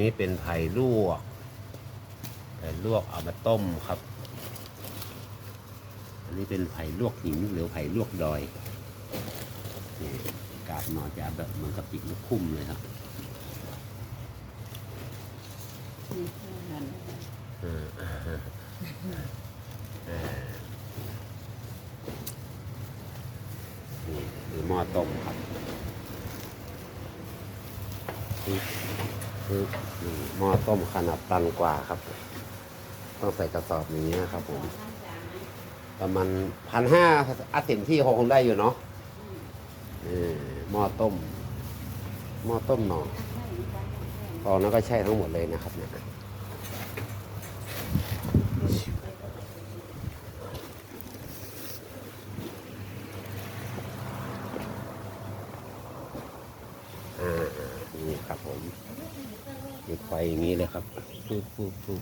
นี้เป็นไผ่ลวก ไผ่ลวกเอามาต้มครับ อันนี้เป็นไผ่ลวกหินหรือไผ่ลวกดอยนี่กาบหนอจะแบบเหมือนกับปิกลูกคุ้มเลยครับนี่เท่านั้นอ่าอ่าอ่าอ่านี่คือหม้อต้มครับ คือหม้อต้มขนาดตันกว่าครับ ต้องใส่กระสอบอย่างนี้ยครับ ผม ประมาณพันห้าอาเต็มที่คงได้อยู่เนาะหม้อต้ม หม้อต้มหน่อตอนนั้นก็ใช่ทั้งหมดเลยนะครับเนี่ยอ่า นี่ครับผมจุดไฟอย่างนี้เลยครับปุ๊บปุ๊บปุ๊บ